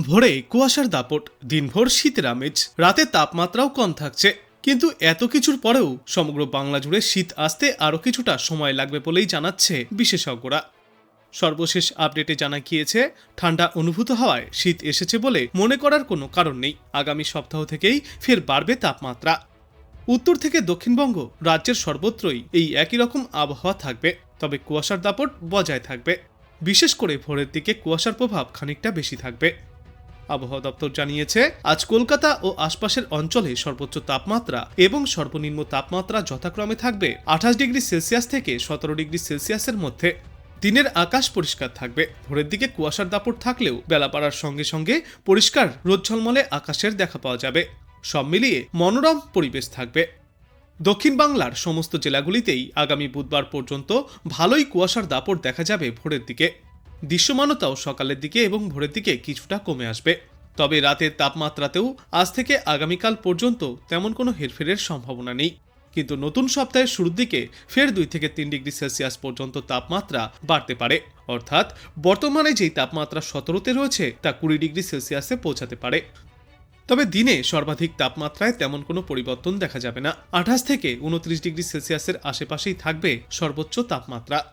ভোরে কুয়াশার দাপট, দিনভর শীতের আমেজ রাতে তাপমাত্রাও কম থাকছে। কিন্তু এত কিছুর পরেও সমগ্র বাংলা জুড়ে শীত আসতে আরও কিছুটা সময় লাগবে বলেই জানাচ্ছে বিশেষজ্ঞরা। সর্বশেষ আপডেটে জানা গিয়েছে, ঠান্ডা অনুভূত হওয়ায় শীত এসেছে বলে মনে করার কোনো কারণ নেই। আগামী সপ্তাহ থেকেই ফের বাড়বে তাপমাত্রা। উত্তর থেকে দক্ষিণবঙ্গ রাজ্যের সর্বত্রই এই একই রকম আবহাওয়া থাকবে, তবে কুয়াশার দাপট বজায় থাকবে। বিশেষ করে ভোরের দিকে কুয়াশার প্রভাব খানিকটা বেশি থাকবে। আবহাওয়া দপ্তর জানিয়েছে, আজ কলকাতা ও আশপাশের অঞ্চলে সর্বোচ্চ তাপমাত্রা এবং সর্বনিম্ন তাপমাত্রা যথাক্রমে থাকবে আঠাশ ডিগ্রি সেলসিয়াস থেকে সতেরো ডিগ্রি সেলসিয়াসের মধ্যে। দিনের আকাশ পরিষ্কার থাকবে, ভোরের দিকে কুয়াশার দাপট থাকলেও বেলা পাড়ার সঙ্গে সঙ্গে পরিষ্কার রোদ ঝলমলে আকাশের দেখা পাওয়া যাবে। সব মিলিয়ে মনোরম পরিবেশ থাকবে। দক্ষিণ বাংলার সমস্ত জেলাগুলিতেই আগামী বুধবার পর্যন্ত ভালোই কুয়াশার দাপট দেখা যাবে ভোরের দিকে। দৃশ্যমানতাও সকালের দিকে এবং ভোরের দিকে কিছুটা কমে আসবে। তবে রাতের তাপমাত্রাতেও আজ থেকে আগামীকাল পর্যন্ত তেমন কোনো হেরফেরের সম্ভাবনা নেই। কিন্তু নতুন সপ্তাহের শুরুর দিকে ফের দুই থেকে তিন ডিগ্রি সেলসিয়াস পর্যন্ত তাপমাত্রা বাড়তে পারে। অর্থাৎ বর্তমানে যেই তাপমাত্রা সতেরোতে রয়েছে, তা কুড়ি ডিগ্রি সেলসিয়াসে পৌঁছাতে পারে। তবে দিনে সর্বাধিক তাপমাত্রায় তেমন কোনো পরিবর্তন দেখা যাবে না। আঠাশ থেকে উনত্রিশ ডিগ্রি সেলসিয়াসের আশেপাশেই থাকবে সর্বোচ্চ তাপমাত্রা।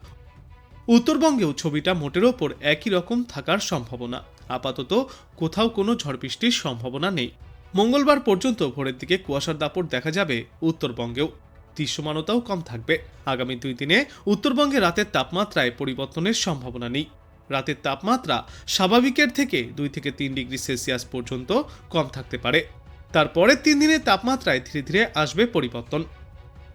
উত্তরবঙ্গেও ছবিটা মোটের ওপর একই রকম থাকার সম্ভাবনা। আপাতত কোথাও কোনো ঝড় বৃষ্টির সম্ভাবনা নেই। মঙ্গলবার পর্যন্ত ভোরের দিকে কুয়াশার দাপট দেখা যাবে উত্তরবঙ্গেও। দৃশ্যমানতাও কম থাকবে। আগামী দুই দিনে উত্তরবঙ্গে রাতের তাপমাত্রায় পরিবর্তনের সম্ভাবনা নেই। রাতের তাপমাত্রা স্বাভাবিকের থেকে দুই থেকে তিন ডিগ্রি সেলসিয়াস পর্যন্ত কম থাকতে পারে। তারপরের তিন দিনের তাপমাত্রায় ধীরে ধীরে আসবে পরিবর্তন।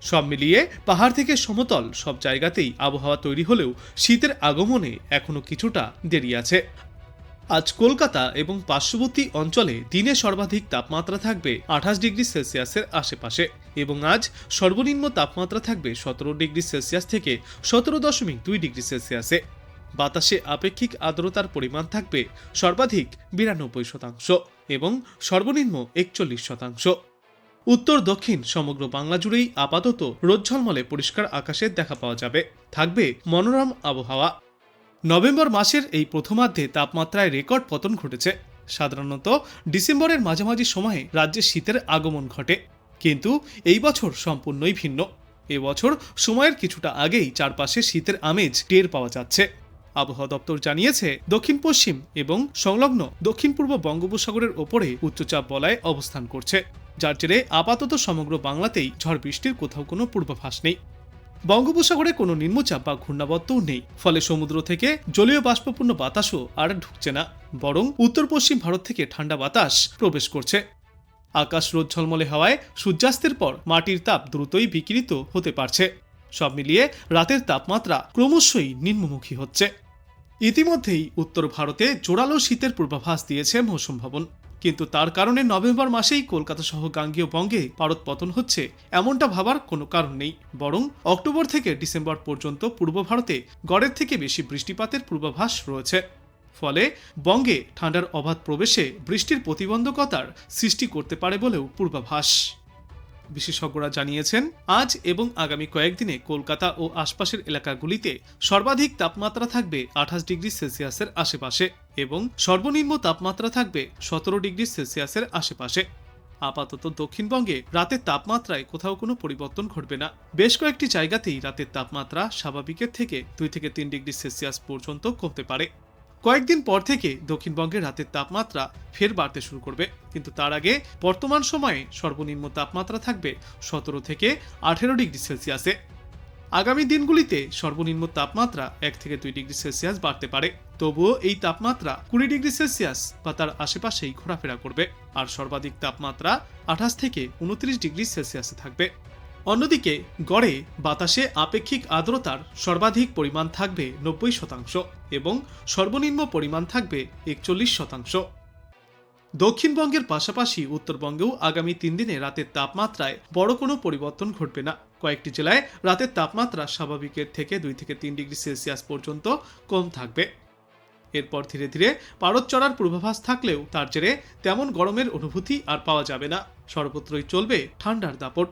সব মিলিয়ে পাহাড় থেকে সমতল সব জায়গাতেই আবহাওয়া তৈরি হলেও শীতের আগমনে এখনও কিছুটা দেরি আছে। আজ কলকাতা এবং পার্শ্ববর্তী অঞ্চলে দিনে সর্বাধিক তাপমাত্রা থাকবে আঠাশ ডিগ্রি সেলসিয়াসের আশেপাশে এবং আজ সর্বনিম্ন তাপমাত্রা থাকবে সতেরো ডিগ্রি সেলসিয়াস থেকে সতেরো দশমিক দুই ডিগ্রি সেলসিয়াসে। বাতাসে আপেক্ষিক আর্দ্রতার পরিমাণ থাকবে সর্বাধিক বিরানব্বই শতাংশ এবং সর্বনিম্ন একচল্লিশ শতাংশ। উত্তর দক্ষিণ সমগ্র বাংলা জুড়েই আপাতত রোজ্ঝলমলে পরিষ্কার আকাশের দেখা পাওয়া যাবে। থাকবে মনোরম আবহাওয়া। নভেম্বর মাসের এই প্রথমার্ধে তাপমাত্রায় রেকর্ড পতন ঘটেছে। সাধারণত ডিসেম্বরের মাঝামাঝি সময়ে রাজ্যে শীতের আগমন ঘটে। কিন্তু এই বছর সম্পূর্ণই ভিন্ন। এবছর সময়ের কিছুটা আগেই চারপাশে শীতের আমেজ টের পাওয়া যাচ্ছে। আবহাওয়া দপ্তর জানিয়েছে দক্ষিণ পশ্চিম এবং সংলগ্ন দক্ষিণ পূর্ব বঙ্গোপসাগরের ওপরে উচ্চচাপ বলয় অবস্থান করছে। যার জেরে আপাতত সমগ্র বাংলাতেই ঝড় বৃষ্টির কোথাও কোনো পূর্বাভাস নেই। বঙ্গোপসাগরে কোনো নিম্নচাপ বা ঘূর্ণাবর্তও নেই, ফলে সমুদ্র থেকে জলীয় বাষ্পপূর্ণ বাতাসও আর ঢুকছে না, বরং উত্তর পশ্চিম ভারত থেকে ঠান্ডা বাতাস প্রবেশ করছে। আকাশ রোদ ঝলমলে হওয়ায় সূর্যাস্তের পর মাটির তাপ দ্রুতই বিকৃত হতে পারছে। সব মিলিয়ে রাতের তাপমাত্রা ক্রমশই নিম্নমুখী হচ্ছে। ইতিমধ্যেই উত্তর ভারতে জোরালো শীতের পূর্বাভাস দিয়েছে মৌসুম ভবন। কিন্তু তার কারণে নভেম্বর মাসেই কলকাতা সহ গাঙ্গীয় বঙ্গে পারদ পতন হচ্ছে, এমনটা ভাবার কোনো কারণ নেই। বরং অক্টোবর থেকে ডিসেম্বর পর্যন্ত পূর্ব ভারতে গড়ের থেকে বেশি বৃষ্টিপাতের পূর্বাভাস রয়েছে। ফলে বঙ্গে ঠান্ডার অবাধ প্রবেশে বৃষ্টির প্রতিবন্ধকতার সৃষ্টি করতে পারে বলেও পূর্বাভাস। বিশেষজ্ঞরা জানিয়েছেন, আজ এবং আগামী কয়েকদিনে কলকাতা ও আশপাশের এলাকাগুলিতে সর্বাধিক তাপমাত্রা থাকবে আঠাশ ডিগ্রি সেলসিয়াসের আশেপাশে। এবং সর্বনিম্ন তাপমাত্রা থাকবে সতেরো ডিগ্রি সেলসিয়াসের আশেপাশে। আপাতত দক্ষিণবঙ্গে রাতের তাপমাত্রায় কোথাও কোনো পরিবর্তন ঘটবে না। বেশ কয়েকটি জায়গাতেই রাতের তাপমাত্রা স্বাভাবিকের থেকে দুই থেকে তিন ডিগ্রি সেলসিয়াস পর্যন্ত কমতে পারে। কয়েকদিন পর থেকে দক্ষিণবঙ্গে রাতের তাপমাত্রা ফের বাড়তে শুরু করবে। কিন্তু তার আগে বর্তমান সময়ে সর্বনিম্ন তাপমাত্রা থাকবে সতেরো থেকে আঠেরো ডিগ্রি সেলসিয়াসে। আগামী দিনগুলিতে সর্বনিম্ন তাপমাত্রা এক থেকে দুই ডিগ্রি সেলসিয়াস বাড়তে পারে। তবুও এই তাপমাত্রা কুড়ি ডিগ্রি সেলসিয়াস বা তার আশেপাশেই ঘোরাফেরা করবে। আর সর্বাধিক তাপমাত্রা আঠাশ থেকে উনত্রিশ ডিগ্রি সেলসিয়াসে থাকবে। অন্যদিকে, গড়ে বাতাসে আপেক্ষিক আর্দ্রতার সর্বাধিক পরিমাণ থাকবে নব্বই শতাংশ এবং সর্বনিম্ন পরিমাণ থাকবে একচল্লিশ শতাংশ। দক্ষিণবঙ্গের পাশাপাশি উত্তরবঙ্গেও আগামী তিন দিনে রাতের তাপমাত্রায় বড় কোনো পরিবর্তন ঘটবে না। কয়েকটি জেলায় রাতের তাপমাত্রা স্বাভাবিকের থেকে দুই থেকে তিন ডিগ্রি সেলসিয়াস পর্যন্ত কম থাকবে। এরপর ধীরে ধীরে পারদ চড়ার পূর্বাভাস থাকলেও তার জেরে তেমন গরমের অনুভূতি আর পাওয়া যাবে না। সর্বত্রই চলবে ঠান্ডার দাপট।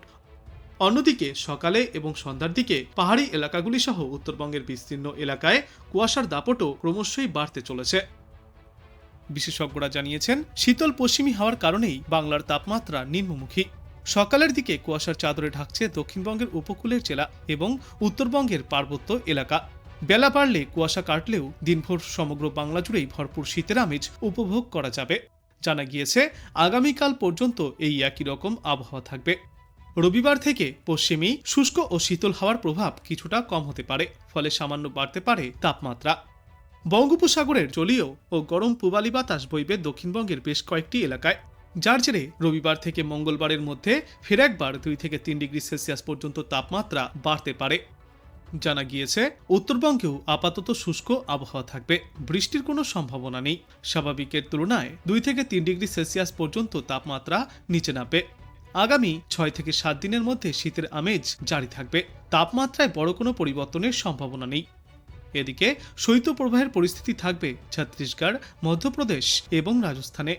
অন্যদিকে সকালে এবং সন্ধ্যার দিকে পাহাড়ি এলাকাগুলি সহ উত্তরবঙ্গের বিস্তীর্ণ এলাকায় কুয়াশার দাপটও ক্রমশই বাড়তে চলেছে। বিশেষজ্ঞরা জানিয়েছেন, শীতল পশ্চিমী হওয়ার কারণেই বাংলার তাপমাত্রা নিম্নমুখী। সকালের দিকে কুয়াশার চাদরে ঢাকছে দক্ষিণবঙ্গের উপকূলের জেলা এবং উত্তরবঙ্গের পার্বত্য এলাকা। বেলা বাড়লে কুয়াশা কাটলেও দিনভর সমগ্র বাংলা জুড়েই ভরপুর শীতের আমেজ উপভোগ করা যাবে। জানা গিয়েছে, আগামীকাল পর্যন্ত এই একই রকম আবহাওয়া থাকবে। রবিবার থেকে পশ্চিমী শুষ্ক ও শীতল হাওয়ার প্রভাব কিছুটা কম হতে পারে, ফলে সামান্য বাড়তে পারে তাপমাত্রা। বঙ্গোপসাগরের জলীয় ও গরম পূবালি বাতাস বইবে দক্ষিণবঙ্গের বেশ কয়েকটি এলাকায়। যার জেরে রবিবার থেকে মঙ্গলবারের মধ্যে ফের একবার দুই থেকে তিন ডিগ্রি সেলসিয়াস পর্যন্ত তাপমাত্রা বাড়তে পারে। জানা গিয়েছে, উত্তরবঙ্গেও আপাতত শুষ্ক আবহাওয়া থাকবে। বৃষ্টির কোনো সম্ভাবনা নেই। স্বাভাবিকের তুলনায় দুই থেকে তিন ডিগ্রি সেলসিয়াস পর্যন্ত তাপমাত্রা নিচে নামবে। আগামী ছয় থেকে সাত দিনের মধ্যে শীতের আমেজ জারি থাকবে। তাপমাত্রায় বড় কোনো পরিবর্তনের সম্ভাবনা নেই। এদিকে শৈত্যপ্রবাহের পরিস্থিতি থাকবে ছত্তিশগড়, মধ্যপ্রদেশ এবং রাজস্থানে।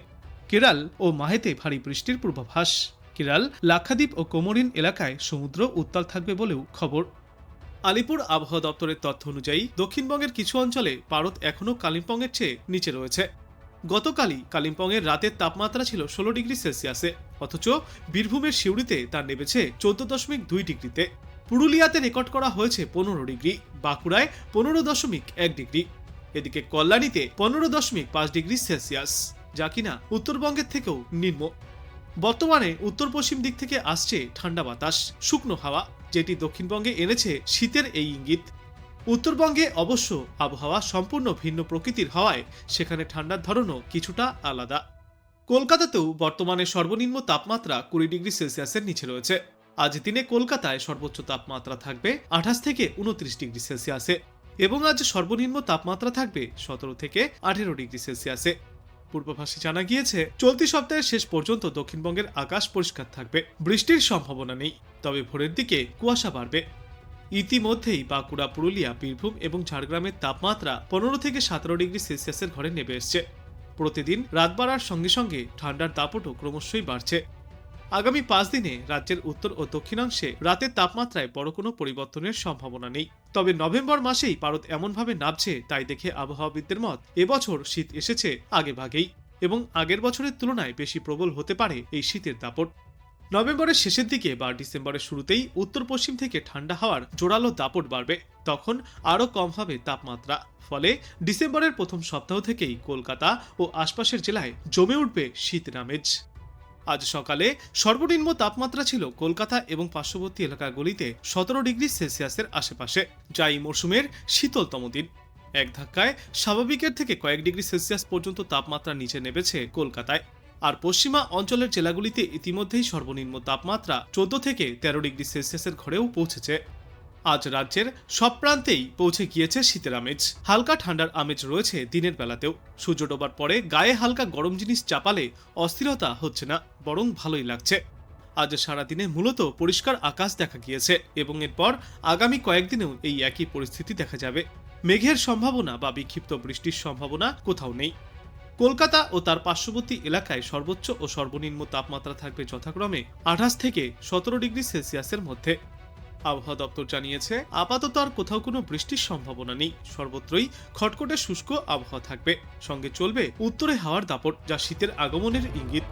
কেরাল ও মাহেতে ভারী বৃষ্টির পূর্বাভাস। কেরাল, লাক্ষাদ্বীপ ও কোমরিন এলাকায় সমুদ্র উত্তাল থাকবে বলেও খবর। আলিপুর আবহাওয়া দপ্তরের তথ্য অনুযায়ী, দক্ষিণবঙ্গের কিছু অঞ্চলে পারদ এখনও কালিম্পংয়ের চেয়ে নিচে রয়েছে। গতকালই কালিম্পংয়ের রাতের তাপমাত্রা ছিল ষোলো ডিগ্রি সেলসিয়াসে, অথচ বীরভূমের সিউড়িতে তা নেমেছে চোদ্দ দশমিক দুই ডিগ্রিতে। পুরুলিয়াতে রেকর্ড করা হয়েছে পনেরো ডিগ্রি, বাঁকুড়ায় পনেরো দশমিক এক ডিগ্রি। এদিকে কল্যাণীতে পনেরো দশমিক পাঁচ ডিগ্রি সেলসিয়াস। যা কিনা উত্তরবঙ্গের থেকেও নিম্ন। বর্তমানে উত্তর পশ্চিম দিক থেকে আসছে ঠান্ডা বাতাস, শুকনো হাওয়া, যেটি দক্ষিণবঙ্গে এনেছে শীতের এই ইঙ্গিত। উত্তরবঙ্গে অবশ্য আবহাওয়া সম্পূর্ণ ভিন্ন প্রকৃতির হওয়ায় সেখানে ঠান্ডার ধরনও কিছুটা আলাদা। কলকাতাতেও বর্তমানে সর্বনিম্ন তাপমাত্রা কুড়ি ডিগ্রি সেলসিয়াসের নিচে রয়েছে। আজ দিনে কলকাতায় সর্বোচ্চ তাপমাত্রা থাকবে আঠাশ থেকে উনত্রিশ ডিগ্রি সেলসিয়াসে এবং আজ সর্বনিম্ন তাপমাত্রা থাকবে সতেরো থেকে আঠেরো ডিগ্রি সেলসিয়াসে। পূর্বাভাসে জানা গিয়েছে, চলতি সপ্তাহের শেষ পর্যন্ত দক্ষিণবঙ্গের আকাশ পরিষ্কার থাকবে, বৃষ্টির সম্ভাবনা নেই, তবে ভোরের দিকে কুয়াশা বাড়বে। ইতিমধ্যেই বাঁকুড়া, পুরুলিয়া, বীরভূম এবং ঝাড়গ্রামের তাপমাত্রা পনেরো থেকে সতেরো ডিগ্রি সেলসিয়াসের ঘরে নেমে এসছে। প্রতিদিন রাত বাড়ার সঙ্গে সঙ্গে ঠান্ডার দাপটও ক্রমশই বাড়ছে। আগামী পাঁচ দিনে রাজ্যের উত্তর ও দক্ষিণাংশে রাতের তাপমাত্রায় বড় কোনো পরিবর্তনের সম্ভাবনা নেই। তবে নভেম্বর মাসেই ভারত এমনভাবে নামছে তাই দেখে আবহাওয়াবিদদের মত এবছর শীত এসেছে আগে ভাগেই এবং আগের বছরের তুলনায় বেশি প্রবল হতে পারে এই শীতের দাপট। নভেম্বরের শেষের দিকে বা ডিসেম্বরের শুরুতেই উত্তর পশ্চিম থেকে ঠান্ডা হাওয়ার জোরালো দাপট বাড়বে, তখন আরও কম হবে তাপমাত্রা। ফলে ডিসেম্বরের প্রথম সপ্তাহ থেকেই কলকাতা ও আশপাশের জেলায় জমে উঠবে শীত আমেজ আজ সকালে সর্বনিম্ন তাপমাত্রা ছিল কলকাতা এবং পার্শ্ববর্তী এলাকাগুলিতে সতেরো ডিগ্রি সেলসিয়াসের আশেপাশে, যা এই মরশুমের শীতলতম দিন। এক ধাক্কায় স্বাভাবিকের থেকে কয়েক ডিগ্রি সেলসিয়াস পর্যন্ত তাপমাত্রা নিচে নেমেছে কলকাতায়। আর পশ্চিমা অঞ্চলের জেলাগুলিতে ইতিমধ্যেই সর্বনিম্ন তাপমাত্রা চোদ্দ থেকে তেরো ডিগ্রি সেলসিয়াসের ঘরেও পৌঁছেছে। আজ রাজ্যের সব প্রান্তেই পৌঁছে গিয়েছে শীতের আমেজ। হালকা ঠান্ডার আমেজ রয়েছে দিনের বেলাতেও। সূর্য ডোবার পরে গায়ে হালকা গরম জিনিস চাপালে অস্থিরতা হচ্ছে না, বরং ভালোই লাগছে। আজ সারাদিনে মূলত পরিষ্কার আকাশ দেখা গিয়েছে এবং এরপর আগামী কয়েকদিনেও এই একই পরিস্থিতি দেখা যাবে। মেঘের সম্ভাবনা বা বিক্ষিপ্ত বৃষ্টির সম্ভাবনা কোথাও নেই। কলকাতা ও তার পার্শ্ববর্তী এলাকায় সর্বোচ্চ ও সর্বনিম্ন তাপমাত্রা থাকবে যথাক্রমে আঠাশ থেকে সতেরো ডিগ্রি সেলসিয়াসের মধ্যে। আবহাওয়া দপ্তর জানিয়েছে, আপাতত আর কোথাও কোনো বৃষ্টির সম্ভাবনা নেই। সর্বত্রই খটখটে শুষ্ক আবহাওয়া থাকবে। সঙ্গে চলবে উত্তরে হাওয়ার দাপট, যা শীতের আগমনের ইঙ্গিত।